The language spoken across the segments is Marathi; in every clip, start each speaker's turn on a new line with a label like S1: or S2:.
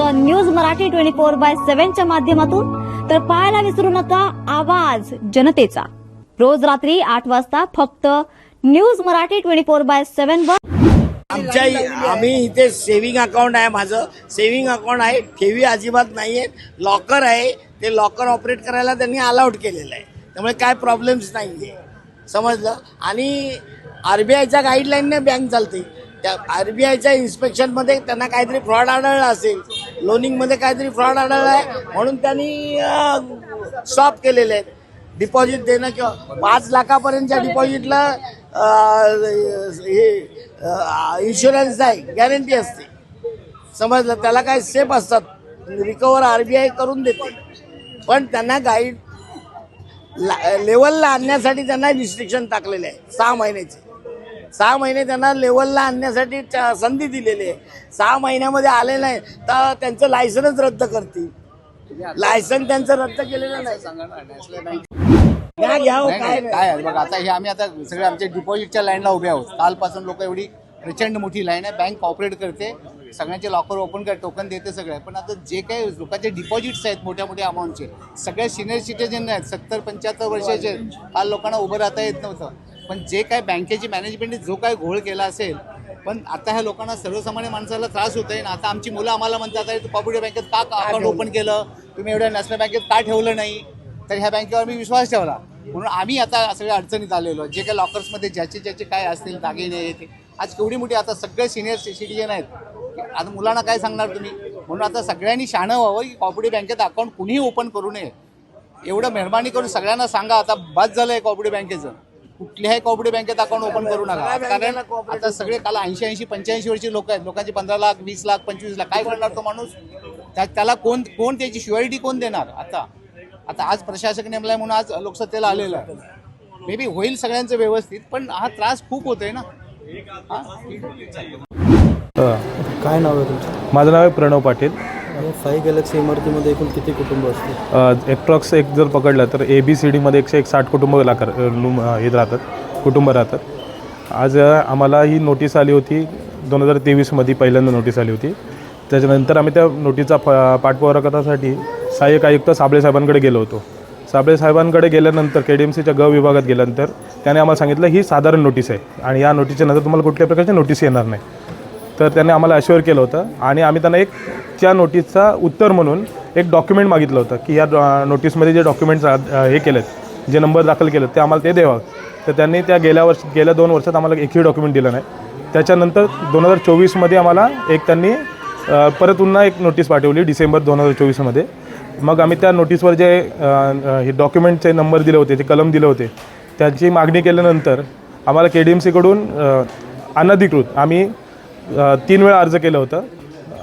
S1: फक्त news Marathi twenty four by सेव्हनच्या माध्यमातून. तर पाहायला विसरू नका आवाज जनतेचा. रोज रात्री आठ वाजता फक्त news Marathi twenty four by seven वर.
S2: आमच्या आम्ही इथे सेव्हिंग अकाउंट आहे माझं. सेव्हिंग अकाउंट आहे. ठेवी अजिबात नाही आहे लॉकर आहे. ते लॉकर ऑपरेट करायला त्यांनी अलाउड केलेलं आहे. त्यामुळे काय प्रॉब्लेम्स नाही आहे समजलं? आणि आर बी आयच्या गाईडलाईनने बँक चालते त्या आर बी आयच्या इन्स्पेक्शनमध्ये त्यांना काहीतरी फ्रॉड आढळला असेल. लोनिंगमध्ये काहीतरी फ्रॉड आढळला आहे म्हणून त्यांनी स्टॉप केलेले आहेत. डिपॉझिट देणं किंवा पाच लाखापर्यंतच्या डिपॉझिटला हे इन्शुरन्स आहे गॅरंटी असते. समजलं? त्याला काय सेफ असतात. रिकवर आर बी आय करून देते पण त्यांना गाईड लेवलला आणण्यासाठी त्यांना रिस्ट्रिक्शन टाकलेले आहे सहा महिन्याचे. सहा महिने त्यांना लेवलला आणण्यासाठी संधी दिलेली आहे. सहा महिन्यामध्ये आले नाही तर त्यांचं लायसनच रद्द करतील. लायसन त्यांचं रद्द केलेलं नाही. काय.
S3: काय बघ आता हे आम्ही आता सगळे आमच्या डिपॉझिटच्या लाईनला उभे आहोत. कालपासून लोक एवढी प्रचंड मोठी लाईन आहे. बँक ऑपरेट करते. सगळ्यांचे लॉकर ओपन कर टोकन देते सगळे. पण आता जे काही लोकांचे डिपॉझिट्स आहेत मोठ्या मोठ्या अमाऊंटचे सगळे सिनियर सिटीजन आहेत सत्तर पंच्याहत्तर वर्षाचे. काल लोकांना उभं राहता येत नव्हतं. पण जे काय बँकेची मॅनेजमेंटने जो काय घोळ केला असेल पण आता ह्या लोकांना सर्वसामान्य माणसाला त्रास होत आहे ना आता आमची मुलं आम्हाला म्हणतात अरे तू कॉपरेटिव्ह बँकेत का अकाउंट ओपन केलं? तुम्ही एवढ्या नॅशनल बँकेत का ठेवलं नाही? तर ह्या बँकेवर मी विश्वास ठेवला. म्हणून आम्ही आता सगळ्या अडचणीत आलेलो जे काही लॉकर्समध्ये ज्याचे ज्याचे काय असतील दागिने ते. आज केवढी मोठी आता सगळे सिनियर सिटीजन आहेत. आता मुलांना काय सांगणार तुम्ही? म्हणून आता सगळ्यांनी शहाणं व्हावं की कॉपरेटिव्ह बँकेत अकाउंट कुणीही ओपन करू नये. एवढं मेहरबानी करून सगळ्यांना सांगा आता बाद झालं आहे कॉपरेटिव्ह बँकेचं कुठल्याही कॉपरेटिव्ह बँकेत अकाउंट ओपन करू नका. कारण आता सगळे काल ऐंशी ऐंशी पंच्याऐंशी वर्षी लोक आहेत. लोकांचे पंधरा लाख वीस लाख पंचवीस लाख. काय करणार तो माणूस? त्या- त्याला कोण कोण त्याची शुअरिटी कोण देणार? आता. आता आज प्रशासक नेमलाय म्हणून आज लोकसत्तेला आलेलं आहे. मे बी होईल सगळ्यांचं व्यवस्थित पण हा त्रास खूप होतोय ना. हा?
S4: काय नाव आहे तुमचं?
S5: माझं नाव आहे प्रणव पाटील.
S4: साई गॅलेक्सी इमारतीमध्ये एकूण किती कुटुंब असतील?
S5: एप्रॉक्स एक जर पकडलं तर ए बी सी डीमध्ये एकशे एक साठ कुटुंब लाकर लूम हे राहतात कुटुंब राहतात. आज आम्हाला ही नोटीस आली होती दोन हजार तेवीसमध्ये पहिल्यांदा नोटीस आली होती. त्याच्यानंतर आम्ही त्या नोटीसचा प पाठपुरावा करण्यासाठी सहाय्यक आयुक्त साबळे साहेबांकडे गेलो होतो. साबळे साहेबांकडे गेल्यानंतर के डी एम सीच्या ग विभागात गेल्यानंतर त्याने आम्हाला सांगितलं ही साधारण नोटीस आहे. आणि या नोटीसच्या नंतर तुम्हाला कुठल्या प्रकारची नोटीस येणार नाही. तर त्यांनी आम्हाला अश्युअर केलं होतं. आणि आम्ही त्यांना एक त्या नोटीसचा उत्तर म्हणून एक डॉक्युमेंट मागितलं होतं की या नोटीसमध्ये जे डॉक्युमेंट्स हे केलेत जे नंबर दाखल केलेत ते आम्हाला ते द्यावं. तर त्यांनी त्या गेल्या वर्ष गेल्या दोन वर्षात आम्हाला एकही डॉक्युमेंट दिलं नाही. त्याच्यानंतर दोन हजार चोवीसमध्ये आम्हाला एक त्यांनी परत पुन्हा एक नोटीस पाठवली डिसेंबर दोन हजार चोवीसमध्ये. मग आम्ही त्या नोटीसवर जे हे डॉक्युमेंटचे नंबर दिले होते ते कलम दिले होते त्याची मागणी केल्यानंतर आम्हाला के डी एम सीकडून अनधिकृत आम्ही तीन वेळा अर्ज केलं होतं.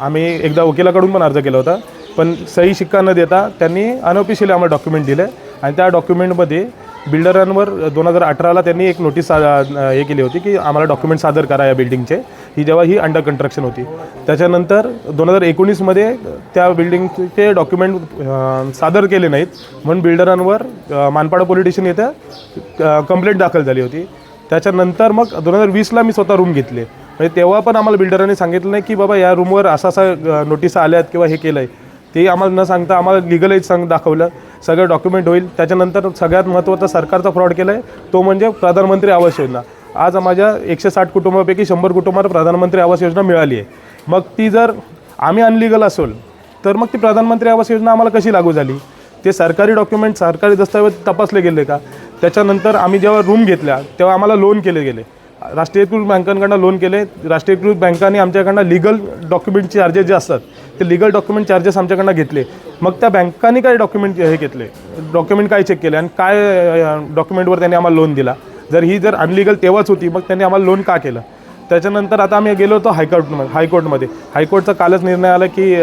S5: आम्ही एकदा वकिलाकडून पण अर्ज केला होता. पण सही शिक्का न देता त्यांनी अनऑफिशियली आम्हाला डॉक्युमेंट दिले आणि त्या डॉक्युमेंटमध्ये बिल्डरांवर दोन हजार अठराला त्यांनी एक नोटीस सा- हे केली होती की आम्हाला डॉक्युमेंट सादर करा या बिल्डिंगचे. ही जेव्हा ही अंडर कन्स्ट्रक्शन होती. त्याच्यानंतर दोन हजार एकोणीसमध्ये त्या बिल्डिंगचे डॉक्युमेंट सादर केले नाहीत. म्हणून बिल्डरांवर मानपाडा पोलीस स्टेशन येत्या कंप्लेंट दाखल झाली होती. त्याच्यानंतर मग दोन हजार वीसला मी स्वतः रूम घेतले. म्हणजे तेव्हा पण आम्हाला बिल्डरांनी सांगितलं नाही की बाबा या रूमवर असा असा नोटीस आल्यात किंवा हे केलं आहे ते आम्हाला न सांगता आम्हाला लिगल सांग दाखवलं. सगळं डॉक्युमेंट होईल. त्याच्यानंतर सगळ्यात महत्त्वाचा सरकारचा फ्रॉड केला आहे तो म्हणजे प्रधानमंत्री आवास योजना. आज माझ्या एकशे साठ कुटुंबापैकी शंभर कुटुंबाला प्रधानमंत्री आवास योजना मिळाली आहे. मग ती जर आम्ही अनलिगल असेल तर मग ती प्रधानमंत्री आवास योजना आम्हाला कशी लागू झाली? ते सरकारी डॉक्युमेंट सरकारी दस्तऐवज तपासले गेले का? त्याच्यानंतर आम्ही जेव्हा रूम घेतल्या तेव्हा आम्हाला लोन केले गेले. राष्ट्रीयकृत बँकांकडनं लोन केले. राष्ट्रीयकृत बँकांनी आमच्याकडनं लिगल डॉक्युमेंट चार्जेस जे असतात ते लिगल डॉक्युमेंट चार्जेस आमच्याकडनं घेतले. मग त्या बँकांनी काय डॉक्युमेंट हे घेतले? डॉक्युमेंट काय चेक केले? आणि काय डॉक्युमेंटवर त्यांनी आम्हाला लोन दिला? जर ही जर अनलिगल तेव्हाच होती मग त्यांनी आम्हाला लोन का केलं? त्याच्यानंतर आता आम्ही गेलो होतो हायकोर्टमध्ये हायकोर्टमध्ये. हायकोर्टचा कालच निर्णय आला की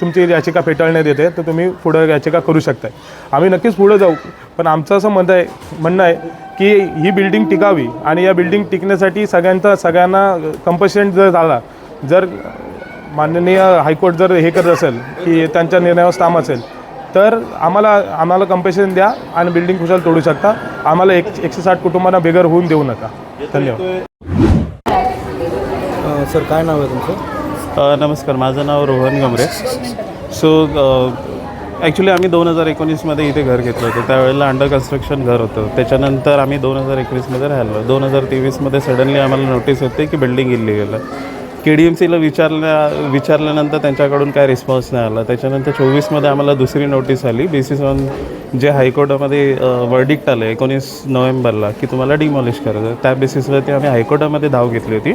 S5: तुमची याचिका फेटाळण्यात येते तर तुम्ही पुढं याचिका करू शकताय. आम्ही नक्कीच पुढं जाऊ पण आमचं असं म्हणणं आहे म्हणणं आहे की ही बिल्डिंग टिकावी आणि या बिल्डिंग टिकण्यासाठी सगळ्यांचा सगळ्यांना कंपल्शन जर झाला जर माननीय हायकोर्ट जर हे करत असेल की त्यांच्या निर्णयावर स्थाम असेल तर आम्हाला आम्हाला कंपेशन द्या आणि बिल्डिंग खुशाल तोडू शकता. आम्हाला एक एकशे साठ कुटुंबांना बेघर होऊन देऊ नका. धन्यवाद.
S4: अ, सर काय नाव आहे तुमचं?
S6: अ, नमस्कार माझं नाव रोहन गमरे. सो ॲक्च्युली आम्ही दोन हजार एकोणीसमध्ये इथे घर घेतलं होतं. त्यावेळेला अंडर कन्स्ट्रक्शन घर होतं. त्याच्यानंतर आम्ही दोन हजार एकवीसमध्ये राहिलो. दोन हजार तेवीसमध्ये सडनली आम्हाला नोटीस होते की बिल्डिंग इल्लिगल आहे. के डी एम सीला विचारल्या विचारल्यानंतर त्यांच्याकडून काय रिस्पॉन्स नाही आला. त्याच्यानंतर चोवीसमध्ये आम्हाला दुसरी नोटीस आली. बेसिस ऑन जे हायकोर्टामध्ये वर्डिक्ट आलं एकोणीस नोव्हेंबरला की तुम्हाला डिमॉलिश करायचं. त्या बेसिसवरती आम्ही हायकोर्टामध्ये धाव घेतली होती.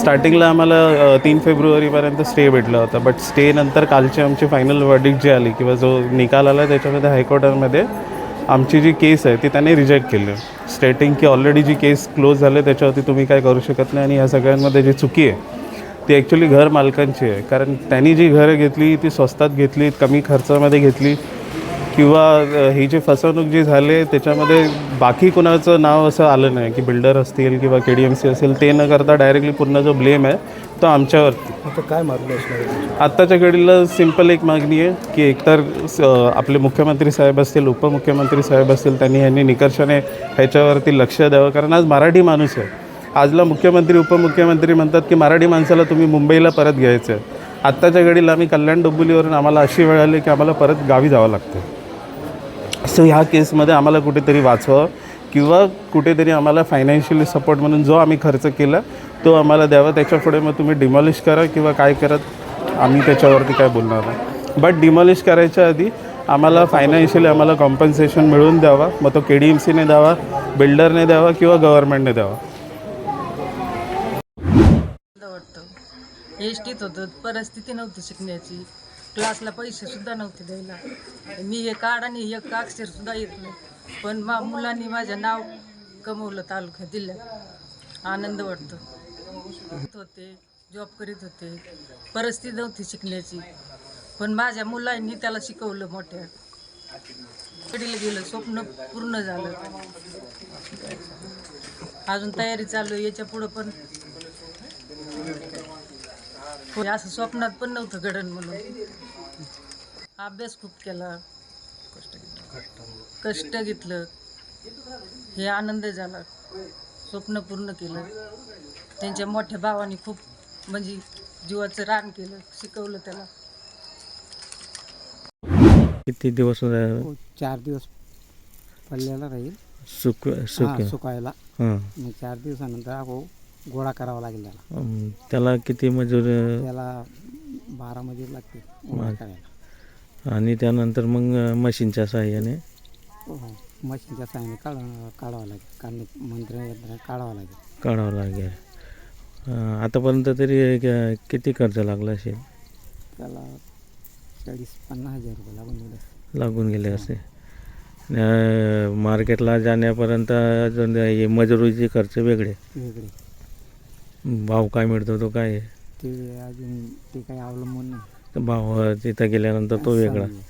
S6: स्टार्टिंगला आम्हाला तीन फेब्रुवारीपर्यंत स्टे भेटला होता. बट स्टे नंतर कालची आमची फायनल वर्डिक्ट जी आली किंवा जो निकाल आला त्याच्यामध्ये हायकोर्टामध्ये आमची जी केस आहे ती त्यांनी रिजेक्ट केली. स्टेटिंग की ऑलरेडी जी केस क्लोज झाली त्याच्यावरती तुम्ही काय करू शकत नाही. आणि या सगळ्यांमध्ये जी चुकी आहे ती ॲक्च्युली घर मालकांची आहे. कारण त्यांनी जी घरं घेतली ती स्वस्तात घेतली कमी खर्चामध्ये घेतली. किंवा ही जी फसवणूक जी झाली त्याच्यामध्ये बाकी कोणाचं नाव असं आलं नाही की बिल्डर असतील किंवा के डी एम सी असेल ते न करता डायरेक्टली पूर्ण जो ब्लेम आहे तो आमच्यावरती.
S4: आता काय मागणी असणार?
S6: आत्ताच्या घडीला सिंपल एक मागणी आहे की एकतर स- आपले मुख्यमंत्री साहेब असतील उपमुख्यमंत्री साहेब असतील त्यांनी ह्यांनी निकर्षाने ह्याच्यावरती लक्ष द्यावं. कारण आज मराठी माणूस आहे. आजला मुख्यमंत्री उपमुख्यमंत्री म्हणतात की मराठी माणसाला तुम्ही मुंबईला परत घ्यायचं. आहे आत्ताच्या घडीला आम्ही कल्याण डोंबिवलीवरून आम्हाला अशी वेळ आली की आम्हाला परत गावी जावं लागतं. सो ह्या केसमध्ये आम्हाला कुठेतरी वाचवावं किंवा कुठेतरी आम्हाला फायनान्शियली सपोर्ट म्हणून जो आम्ही खर्च केला तो आम्हाला द्यावा. त्याच्यापुढे मग तुम्ही डिमॉलिश करा किंवा काय करत आम्ही त्याच्यावरती काय बोलणार नाही. बट डिमॉलिश करायच्या आधी आम्हाला फायनान्शियली आम्हाला कॉम्पन्सेशन मिळवून द्यावा. मग तो के डी एम सीने द्यावा बिल्डरने द्यावा किंवा गव्हर्नमेंटने द्यावा.
S7: वाटतं. एस टीत होतं. परिस्थिती नव्हती शिकण्याची. क्लासला पैसेसुद्धा नव्हते द्यायला. मी हे कार्ड आणि एक अक्षरसुद्धा येत नाही. पण मा मुलांनी माझं नाव कमवलं तालुक्यात जिल्ह्यात. आनंद वाटतो. होते जॉब करीत होते. परिस्थिती नव्हती शिकण्याची. पण माझ्या मुलांनी त्याला शिकवलं मोठ्या. कडीला गेलं स्वप्न पूर्ण झालं. अजून तयारी चालू आहे. याच्या पुढं पण असं स्वप्नात पण नव्हतं घडण म्हणून. अभ्यास खूप केला. कष्ट घेतलं. हे आनंद झाला. स्वप्न पूर्ण केलं. त्यांच्या मोठ्या भावाने खूप म्हणजे जीवाचं रान केलं शिकवलं त्याला.
S8: किती दिवस
S9: हो, चार दिवस पडलेला राहील.
S8: सुक सुक
S9: हा, सुकायला.
S8: हां.
S9: चार दिवसानंतर अहो गोळा करावा लागेल त्याला.
S8: त्याला किती मजूर
S9: त्याला बारा मजूर लागते गोळा करायला.
S8: आणि त्यानंतर मग अं, मशीनच्या साहाय्याने?
S9: हो, मशीनच्या साहाय्याने काढ काढावं लागेल. काढणे मंत्र यंत्र काढावं लागेल.
S8: काढावं लागेल. अं, आतापर्यंत तरी अं, किती खर्च लागला असेल?
S9: त्याला चाळीस पन्नास हजार रुपये लागून गेले.
S8: लागून गेले असे अं, मार्केटला जाण्यापर्यंत अजून हे मजुरीचे खर्च वेगळे.
S9: वेगळे.
S8: भाव काय मिळतो तो काय? आहे?
S9: ते अजून ते काही अवलंबून नाही.
S8: तर भाव अं, तिथं गेल्यानंतर तो वेगळा.
S9: समजा.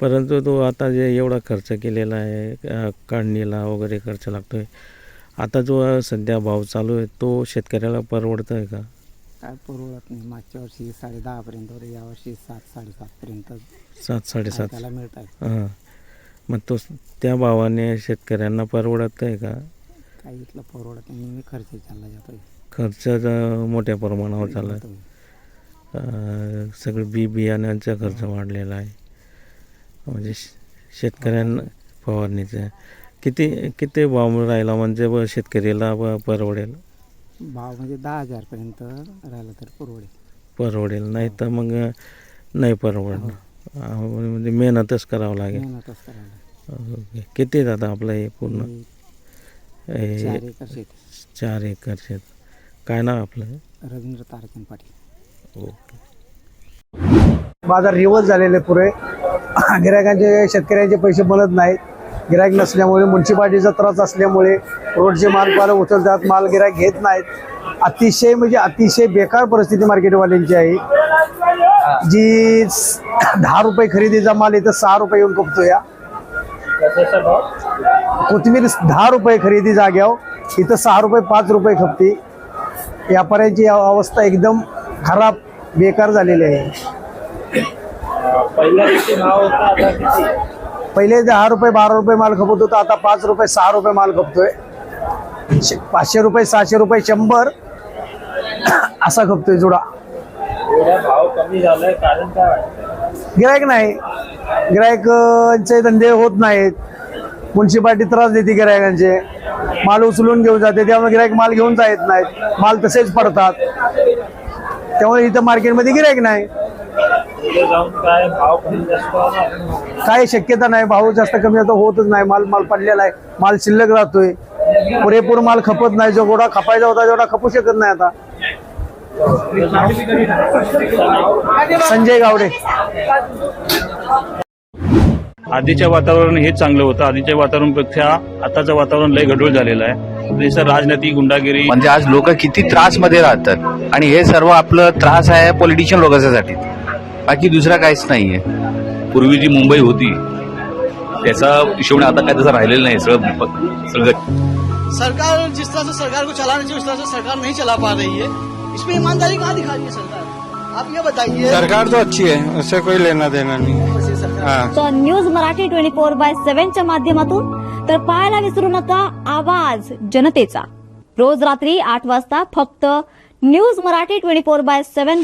S8: परंतु तो आता जे एवढा खर्च केलेला आहे अ, काढणीला वगैरे खर्च लागतोय आता जो अ, सध्या भाव चालू आहे तो शेतकऱ्याला परवडतं आहे का?
S9: काय परवडत नाही. मागच्या वर्षी साडे दहापर्यंत होते यावर्षी सात साडेसातपर्यंत
S8: सात साडेसात
S9: मिळत आहे
S8: हां. मग तो त्या भावाने शेतकऱ्यांना परवडत आहे का?
S9: काही इथलं परवडत नाही. खर्च चालला जातोय.
S8: खर्च मोठ्या प्रमाणावर आहे अ, सगळं बी बियाण्यांचा खर्च वाढलेला आहे. म्हणजे शेतकऱ्यांना फवारणीचं. किती किती भाव राहिला म्हणजे ब- शेतकऱ्याला परवडेल?
S9: भाव म्हणजे दहा हजारपर्यंत राहिलं तर परवडेल.
S8: परवडेल. नाही तर मग नाही परवडणार. अ, म्हणजे मेहनतच करावं लागेल. किती जातं आपलं हे पूर्ण?
S9: हे
S8: हे चार एकर शेत. काय नाव आपलं?
S9: रवींद्र तारकन पाटील.
S8: ओके.
S10: बाजार रिवर्स झालेले पुरे. गिरायकांचे शेतकऱ्यांचे पैसे बनत नाहीत. गिरायक नसल्यामुळे म्युन्सिपाल्टीचा त्रास असल्यामुळे रोडचे माल पाल उचलतात माल गिरायक घेत नाहीत. अतिशय म्हणजे अतिशय बेकार परिस्थिती मार्केटवाल्यांची आहे. जी दहा रुपये खरेदीचा माल इथं सहा रुपये येऊन खपतो या कोथिंबीर दहा रुपये खरेदी जाग्यावर इथं सहा रुपये पाच रुपये खपते. व्यापाऱ्यांची अवस्था एकदम खराब बेकार झालेली आहे. पहिले दहा रुपये बारा रुपये माल खपत होता आता पाच रुपये सहा रुपये माल खपतोय. पाचशे रुपये सहाशे रुपये शंभर असा खपतोय जुडा. गिरायक नाही. गिरायकचे धंदे होत नाहीत. म्युन्सिपाल्टी त्रास देते गिरायकांचे माल उचलून घेऊन जाते त्यामुळे गिरायक माल घेऊन जात नाहीत. माल तसेच पडतात. त्यामुळे इथं मार्केटमध्ये गिरायक नाही. काय शक्यता नाही भाव जास्त कमी आता होतच नाही. माल माल पडलेला आहे. माल शिल्लक राहतोय. पुरेपूर माल खपत नाही. जो गोडा खपायचा होता तेवढा खपू शकत नाही आता. संजय गावडे.
S11: आधीच्या वातावरण हे चांगलं होतं. आधीच्या वातावरणापेक्षा आताचं वातावरण लय गडबड झालेलं आहे. देशात राजनीती गुंडागिरी.
S12: म्हणजे आज लोक किती त्रासमध्ये राहतात. आणि हे सर्व आपलं त्रास आहे पॉलिटिशियन लोकांसाठी. बाकी दुसरा काहीच नाहीये.
S11: पूर्वी जी मुंबई होती त्याचा हिशोब आता काय तसं राहिलेलं नाही सगळं सगळं
S10: सरकार जिस तरह से सरकार को चलाना चाहिए उस तरह से सरकार नहीं चला पा रही है। इसमें ईमानदारी कहाँ दिखा रही है सरकार? आप ये बताइए।
S9: सरकार तो अच्छी है उससे कोई लेना देना नहीं हाँ।
S1: तर news Marathi twenty four by सेव्हनच्या माध्यमातून तर पाहायला विसरू नका आवाज जनतेचा. रोज रात्री आठ वाजता फक्त news Marathi twenty four by seven